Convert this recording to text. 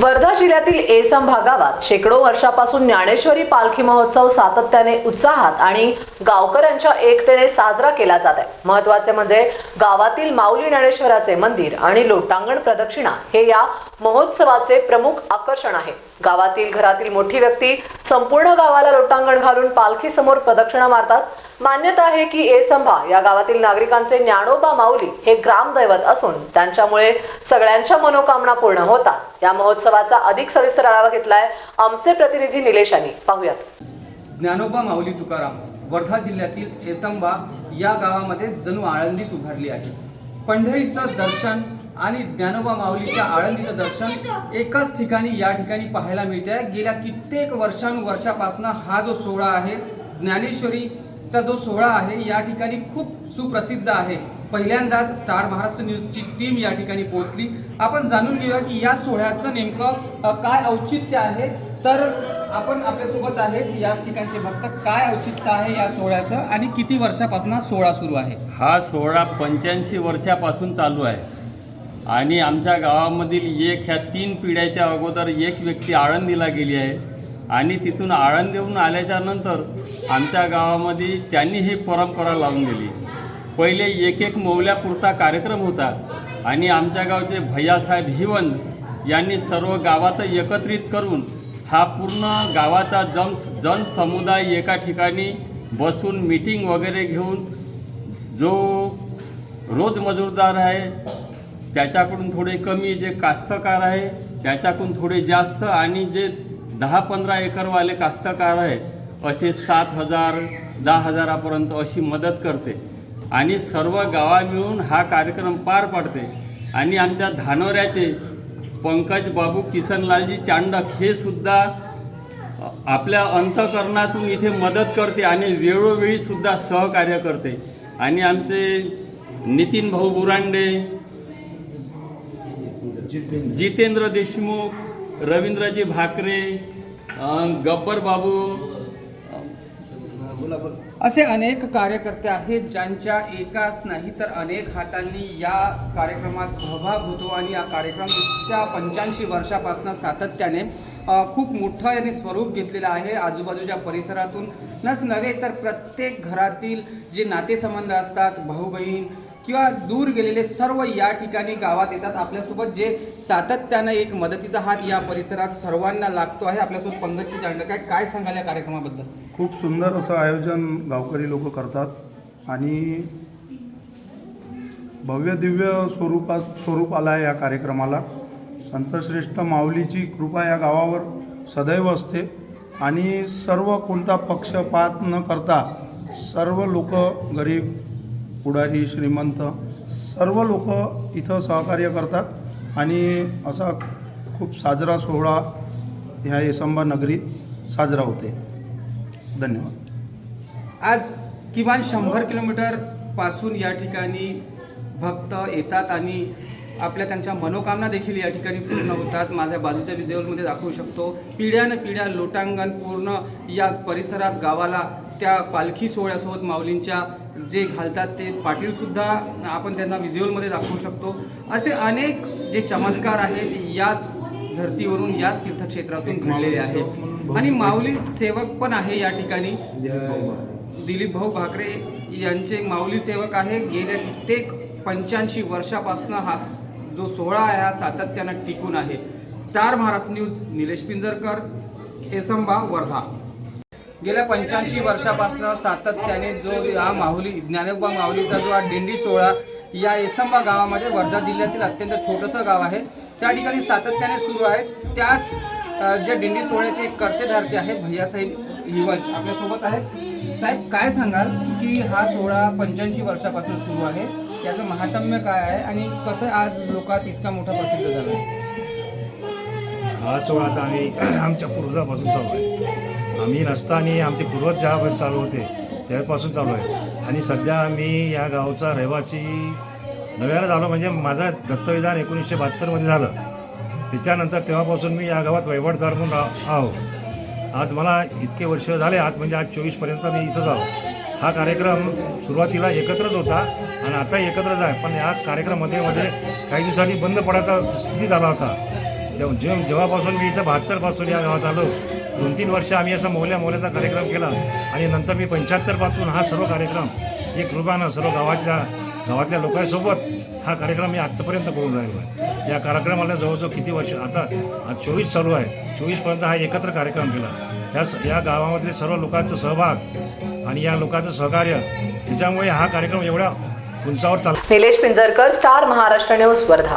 वर्धा जिल्ह्यातील एसम भागावात शेकडो वर्षापासून ज्ञानेश्वरी पालखी महोत्सव सातत्याने उत्साहात आणि गावकऱ्यांच्या एकतेने साजरा केला जात आहे. महत्त्वाचे म्हणजे गावातील माऊली ज्ञानेश्वराचे मंदिर आणि लोटांगण प्रदक्षिणा हे या महोत्सवाचे प्रमुख आकर्षण आहे. गावातील घरातील मोठी व्यक्ती संपूर्ण गावाला लोटांगण घालून पालखी समोर प्रदक्षिणा मारतात. मान्यता आहे की एसंभा या गावातील नागरिकांचे ज्ञानोबा माऊली हे ग्रामदैवत असून त्यांच्यामुळे सगळ्यांच्या मनोकामना पूर्ण होतात या महोत्सवाचा अधिक सविस्तर आढावा घेतलाय आमचे प्रतिनिधी निलेश यांनी. पाहूयात. ज्ञानोबा माऊली तुकाराम वर्धा जिल्ह्यातील एसंबा या गावामध्ये जणू आळंदीच उभारली आहे. पंढरीचं दर्शन आणि ज्ञानोबा माऊलीच्या आळंदीचं दर्शन एकाच ठिकाणी या ठिकाणी पाहायला मिळते आहे गेल्या कित्येक वर्षानुवर्षापासून हा जो सोहळा आहे ज्ञानेश्वरी चा जो सोहळा आहे या ठिकाणी खूप सुप्रसिद्ध आहे. पहिल्यांदाच स्टार महाराष्ट्र न्यूजची टीम या ठिकाणी पोहोचली. आपण जाणून घेऊया की या सोहळ्याचं नेमकं काय औचित्य आहे? तर आपण आपल्यासोबत आहेत याच ठिकाणचे भक्त. काय औचित्य आहे या सोहळ्याचं आणि किती वर्षापासून हा सोहळा सुरू आहे? हा सोहळा पंच्याऐंशी वर्षापासून चालू आहे. आणि आमच्या गावामधील एक ह्या तीन पिढ्याच्या अगोदर एक व्यक्ती आळंदीला गेली आहे. आणि तिथून आळंदीहून आल्याच्यानंतर आमच्या गावामध्ये त्यांनी ही परंपरा लावून दिली. पहिले एक एक मौल्यापुरता कार्यक्रम होता आणि आमच्या गावचे भैयासाहेब हिवन यांनी सर्व गावाचं एकत्रित करून हा पूर्ण गावाचा जन जनसमुदाय एका ठिकाणी बसून मीटिंग वगैरे घेऊन जो रोज मजूरदार आहे त्याच्याकडून थोडे कमी जे कास्तकार आहे त्याच्याकडून थोडे जास्त आणि जे दहा पंधरा एकरवाले कास्तकार आहे असे सात हजार दहा हजारापर्यंत अशी मदत करते. आणि सर्व गावा मिळून हा कार्यक्रम पार पाडते. आणि आमच्या धानोऱ्याचे पंकज बाबू किसनलालजी चांडक हे सुद्धा आपल्या अंतकरणातून इथे मदत करते आणि वेळोवेळी सुद्धा सहकार्य करते. आणि आमचे नितीन भाऊ बुरांडे जितेंद्र देशमुख रवींद्रजी भाकरे गब्बर बाबू असे अनेक कार्यकर्ते आहेत ज्यांच्या एकाच नाही तर अनेक हातांनी या कार्यक्रमात सहभाग होतो आणि या कार्यक्रम इतक्या पंच्याऐंशी वर्षापासून सातत्याने खूप मोठं याने स्वरूप घेतलेलं आहे. आजूबाजूच्या परिसरातून नस नव्हे तर प्रत्येक घरातील जे नातेसंबंध असतात भाऊ बहीण किंवा दूर गेलेले सर्व या ठिकाणी गावात येतात. आपल्यासोबत जे सातत्यानं एक मदतीचा हात या परिसरात सर्वांना लागतो आहे. आपल्यासोबत पंगतची जाणलं काय काय सांगाल या कार्यक्रमाबद्दल? खूप सुंदर असं आयोजन गावकरी लोक करतात आणि भव्य दिव्य स्वरूपात स्वरूप आलं आहे या कार्यक्रमाला. संतश्रेष्ठ माऊलीची कृपा या गावावर सदैव असते. आणि सर्व कोणता पक्षपात न करता सर्व लोक गरीब पुढारी श्रीमंत सर्व लोक इथं सहकार्य करतात आणि असा खूप साजरा सोहळा ह्या येसंबा नगरीत साजरा होते. धन्यवाद. आज किमान शंभर किलोमीटरपासून या ठिकाणी भक्त येतात आणि आपल्या त्यांच्या मनोकामना देखील या ठिकाणी पूर्ण होतात. माझ्या बाजूच्या विजेवलमध्ये दाखवू शकतो. पिढ्यानं पिढ्या लोटांगण पूर्ण या परिसरात गावाला त्या पालखी सोहळ्यासोबत माऊलींच्या जे घालतात ते पाटीलसुद्धा आपण त्यांना व्हिज्युअलमध्ये दाखवू शकतो. असे अनेक जे चमत्कार आहेत याच धर्तीवरून याच तीर्थक्षेत्रातून घडलेले आहेत. आणि माऊली सेवक पण आहे या ठिकाणी. दिलीप भाऊ भाकरे यांचे माऊली सेवक आहे. गेल्या कित्येक पंच्याऐंशी वर्षापासून हा जो सोहळा आहे हा सातत्यानं टिकून आहे. स्टार महाराष्ट्र न्यूज निलेश पिंजरकर एसंबा वर्धा. गेल्या पंच्याऐंशी वर्षापासून सातत्याने जो हा माहुली ज्ञानोबा माहुलीचा जो हा दिंडी सोहळा या एसंबा गावामध्ये वर्धा जिल्ह्यातील अत्यंत छोटंसं गाव आहे. त्या ठिकाणी सातत्याने सुरू आहे. त्याच ज्या दिंडी सोहळ्याचे एक कर्तेधारते आहेत भैयासाहेब हिवंश आपल्यासोबत आहेत. साहेब काय सांगाल की हा सोहळा पंच्याऐंशी वर्षापासून सुरू आहे? त्याचं महात्म्य काय आहे आणि कसं आज लोकात इतका मोठा प्रसिद्ध झाला आहे? हा सोहळा आता आम्ही आमच्या पूर्वजापासून चालू आहे. आम्ही नसताना आमचे पूर्वज ज्या वेळेस चालू होते त्यापासून चालू आहे. आणि सध्या मी या गावचा रहिवासी नव्याला झालो म्हणजे माझं दत्तविधान एकोणीसशे बहात्तरमध्ये झालं. त्याच्यानंतर तेव्हापासून मी या गावात वहिवाटदार म्हणून आहो. आज मला इतके वर्ष झाले आज म्हणजे आज चोवीसपर्यंत मी इथंच आहो हा कार्यक्रम सुरुवातीला एकत्रच होता आणि आता एकत्रच आहे. पण या कार्यक्रमामध्ये मध्ये काही दिवसांनी बंद पडायचा स्थिती झाला होता. जेव्हा- जेव्हापासून मी इथं बहात्तरपासून या गावात आलो दोन तीन वर्ष आम्ही असा मोहल्या मोहल्याचा कार्यक्रम केला आणि नंतर मी पंच्याहत्तरपासून हा सर्व कार्यक्रम एक रूपानं सर्व गावातल्या गावातल्या लोकांसोबत हा कार्यक्रम मी आत्तापर्यंत करून राहिलो आहे. या कार्यक्रमाला जवळजवळ किती वर्ष आता आज चोवीस चालू आहे. चोवीसपर्यंत हा एकत्र कार्यक्रम केला. या या गावामधले सर्व लोकांचा सहभाग आणि या लोकांचं सहकार्य त्याच्यामुळे हा कार्यक्रम एवढ्या उंचावर चालला. Nilesh Pinjarkar Star Maharashtra news Wardha.